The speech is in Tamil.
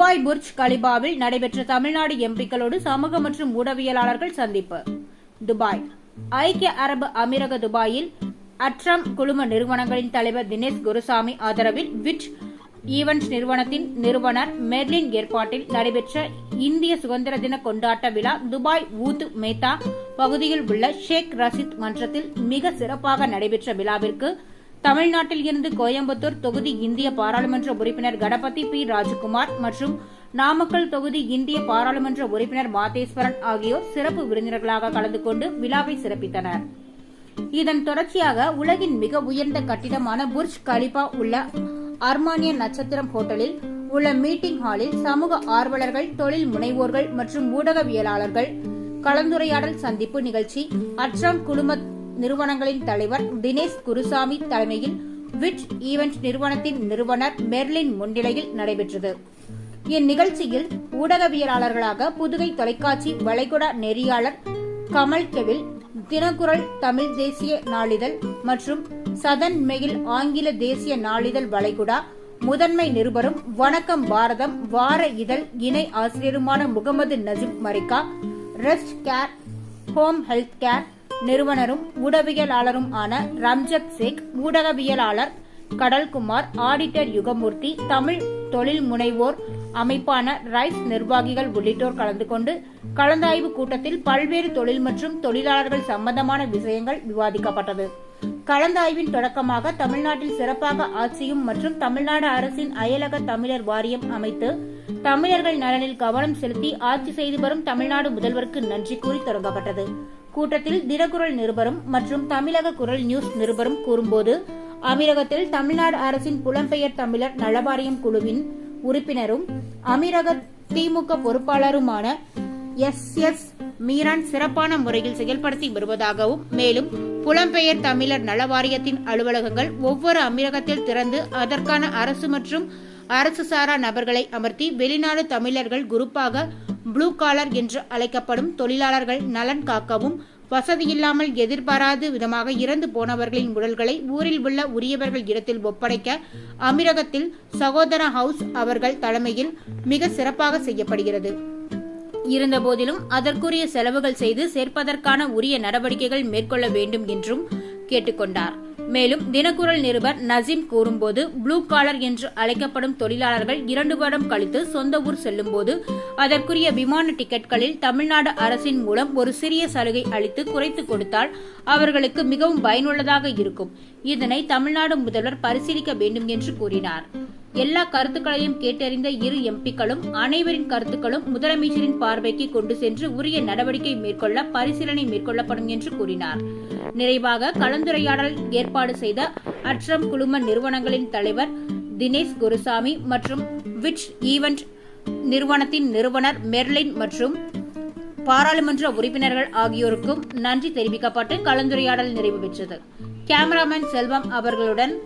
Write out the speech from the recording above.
துபாய் புர்ஜ் கலிபாவில் நடைபெற்ற தமிழ்நாடு எம்பிக்களோடு சமூக மற்றும் ஊடகவியலாளர்கள் சந்திப்பு. துபாய். ஐக்கிய அரபு அமீரக துபாயில் அட்ரம் குழும நிறுவனங்களின் தலைவர் தினேஷ் குருசாமி ஆதரவில் விட் ஈவென்ட் நிறுவனத்தின் நிறுவனர் மெர்லின் ஏற்பாட்டில் நடைபெற்ற இந்திய சுதந்திர தின கொண்டாட்ட விழா துபாய் ஊத்து மேத்தா பகுதியில் உள்ள ஷேக் ரசித் மன்றத்தில் மிக சிறப்பாக நடைபெற்ற விழாவிற்கு தமிழ்நாட்டில் இருந்து கோயம்புத்தூர் தொகுதி இந்திய பாராளுமன்ற உறுப்பினர் கணபதி பி. ராஜகுமார் மற்றும் நாமக்கல் தொகுதி இந்திய பாராளுமன்ற உறுப்பினர் மாதேஸ்வரன் ஆகியோர் சிறப்பு விருந்தினர்களாக கலந்து கொண்டு விழாவை சிறப்பித்தனர். இதன் தொடர்ச்சியாக உலகின் மிக உயர்ந்த கட்டிடமான புர்ஜ் கலிபா உள்ள அர்மானிய நட்சத்திரம் ஹோட்டலில் உள்ள மீட்டிங் ஹாலில் சமூக ஆர்வலர்கள் தொழில் முனைவோர்கள் மற்றும் ஊடகவியலாளர்கள் கலந்துரையாடல் சந்திப்பு நிகழ்ச்சி அட்ரான் குழுமத் நிறுவனங்களின் தலைவர் தினேஷ் குருசாமி தலைமையில் விட் ஈவென்ட் நிறுவனத்தின் நிறுவனர் மெர்லின் முன்னிலையில் நடைபெற்றது. இந்நிகழ்ச்சியில் ஊடகவியலாளர்களாக புதுகை தொலைக்காட்சி வளைகுடா நெறியாளர் கமல் கெவில் தினக்குரல் தமிழ் தேசிய நாளிதழ் மற்றும் சதன் மெயில் ஆங்கில தேசிய நாளிதழ் வளைகுடா முதன்மை நிருபரும் வணக்கம் பாரதம் வார இதழ் இணை ஆசிரியருமான Mohammed Najeeb Marikka rest care home health care நிறுவனரும் ஊடகவியலாளரும் ஆன ரம்ஜத் சேக் ஊடகவியலாளர் கடல்குமார் ஆடிட்டர் யுகமூர்த்தி தமிழ் தொழில் முனைவோர் அமைப்பான ரைஸ் நிர்வாகிகள் உள்ளிட்டோர் கலந்து கொண்டு கலந்தாய்வு கூட்டத்தில் பல்வேறு தொழில் மற்றும் தொழிலாளர்கள் சம்பந்தமான விஷயங்கள் விவாதிக்கப்பட்டது. கலந்தாய்வின் தொடக்கமாக தமிழ்நாட்டில் சிறப்பாக ஆட்சியும் மற்றும் தமிழ்நாடு அரசின் அயலக தமிழர் வாரியம் அமைத்து தமிழர்கள் நலனில் கவனம் செலுத்தி ஆட்சி செய்து வரும் தமிழ்நாடு முதல்வருக்கு நன்றி கூறி தொடங்கப்பட்டது. கூட்டத்தில் தினக்குரல் நிருபரும் மற்றும் தமிழக குரல் நியூஸ் நிருபரும் கூறும்போது அமீரகத்தில் தமிழ்நாடு அரசின் புலம்பெயர் தமிழர் நலவாரியம் குழுவின் உறுப்பினரும் அமீரக திமுக பொறுப்பாளருமான எஸ் எஸ் மீரான் சிறப்பான முறையில் செயல்படுத்தி வருவதாகவும் மேலும் புலம்பெயர் தமிழர் நலவாரியத்தின் அலுவலகங்கள் ஒவ்வொரு அமீரகத்தில் திறந்து அதற்கான அரசு மற்றும் அரசு சாரா நபர்களை அமர்த்தி வெளிநாடு தமிழர்கள் குரூப்பாக ப்ளூ காலர் என்று அழைக்கப்படும் தொழிலாளர்கள் நலன் காக்கவும் வசதியில்லாமல் எதிர்பாராத விதமாக இறந்து போனவர்களின் உடல்களை ஊரில் உள்ள உரியவர்கள் இடத்தில் ஒப்படைக்க அமீரகத்தில் சகோதர ஹவுஸ் அவர்கள் தலைமையில் மிக சிறப்பாக செய்யப்படுகிறது. இருந்தபோதிலும் அதற்குரிய செலவுகள் செய்து சேர்ப்பதற்கான உரிய நடவடிக்கைகள் மேற்கொள்ள வேண்டும் என்றும் கேட்டுக்கொண்டார். மேலும் தினக்குரல் நிருபர் நசீம் கூறும்போது ப்ளூ காலர் என்று அழைக்கப்படும் தொழிலாளர்கள் இரண்டு வருடம் கழித்து சொந்த ஊர் செல்லும்போது அதற்குரிய விமான டிக்கெட்களில் தமிழ்நாடு அரசின் மூலம் ஒரு சிறிய சலுகை அளித்து குறைத்து கொடுத்தால் அவர்களுக்கு மிகவும் பயனுள்ளதாக இருக்கும். இதனை தமிழ்நாடு முதல்வர் பரிசீலிக்க வேண்டும் என்று கூறினார். எல்லா கருத்துக்களையும் கேட்டறிந்த இரு எம்பிக்களும் அனைவரின் கருத்துக்களும் முதலமைச்சரின் பார்வைக்கு கொண்டு சென்று உரிய நடவடிக்கை மேற்கொள்ள பரிசீலனை மேற்கொள்ளப்படும் என்று கூறினார். நிறைவாக கலந்துரையாடல் ஏற்பாடு செய்த அற்றம் குழும நிறுவனங்களின் தலைவர் தினேஷ் குருசாமி மற்றும் விச் ஈவென்ட் நிறுவனத்தின் நிறுவனர் மெர்லின் மற்றும் பாராளுமன்ற உறுப்பினர்கள் ஆகியோருக்கும் நன்றி தெரிவிக்கப்பட்டு கலந்துரையாடல் நிறைவு பெற்றது. கேமராமேன் செல்வம் அவர்களுடன்